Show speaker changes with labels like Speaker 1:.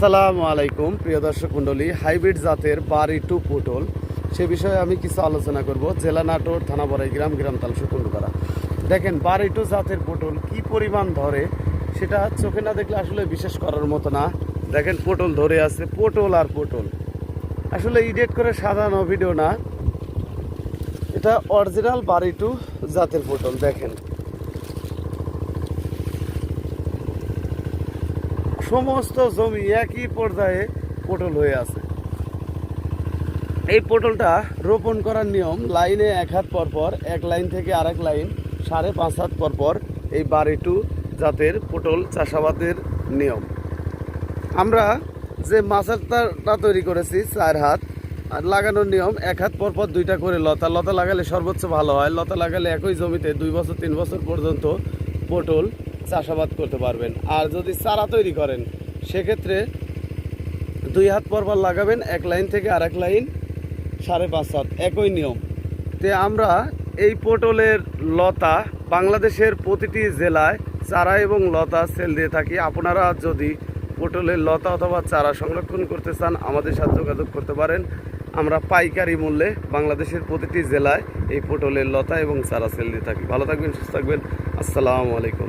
Speaker 1: আসসালামু আলাইকুম, প্রিয় দর্শক মণ্ডলী, হাইব্রিড জাতের বাড়ি টু পটল সে বিষয়ে আমি কিছু আলোচনা করব। জেলা নাটোর থানা বড়াই গ্রাম গ্রাম তালসু কুণ্ডপাড়া দেখেন, বাড়ি টু জাতের পটল কি পরিমাণ ধরে, সেটা চোখে না দেখলে আসলে বিশেষ করার মতো না। দেখেন পটল ধরে আছে পটল আর পটল আসলে ইডিট করে সাজানো ভিডিও না। এটা অরিজিনাল বাড়ি টু জাতের পটল দেখেন। সমস্ত জমি একই পর্যায়ে পটল হয়ে আছে। এই পটলটা রোপণ করার নিয়ম, লাইনে এক হাত পর পর, এক লাইন থেকে আরেক লাইন, সাড়ে পাঁচ হাত পর পর এই বাড়ি টু জাতের পটল চাষাবাদের নিয়ম। আমরা যে মাছেরটা তৈরি করেছি, চার হাত, আর লাগানোর নিয়ম, এক হাত পর পর দুইটা করে লতা। লতা লাগালে সর্বোচ্চ ভালো হয়। লতা লাগালে একই জমিতে দুই বছর, তিন বছর পর্যন্ত পটল চাষাবাদ করতে পারবেন। আর যদি চারা তৈরি করেন, সেক্ষেত্রে দুই হাত পর পর লাগাবেন, এক লাইন থেকে আর এক লাইন সাড়ে পাঁচ হাত, একই নিয়ম। তে আমরা এই পটলের লতা বাংলাদেশের প্রতিটি জেলায় চারা এবং লতা সেল দিয়ে থাকি। আপনারা যদি পটলের লতা অথবা চারা সংরক্ষণ করতে চান, আমাদের সাথে যোগাযোগ করতে পারেন। আমরা পাইকারি মূল্যে বাংলাদেশের প্রতিটি জেলায় এই পটলের লতা এবং চারা সেল দিয়ে থাকি। ভালো থাকবেন, সুস্থ থাকবেন। আসসালামু আলাইকুম।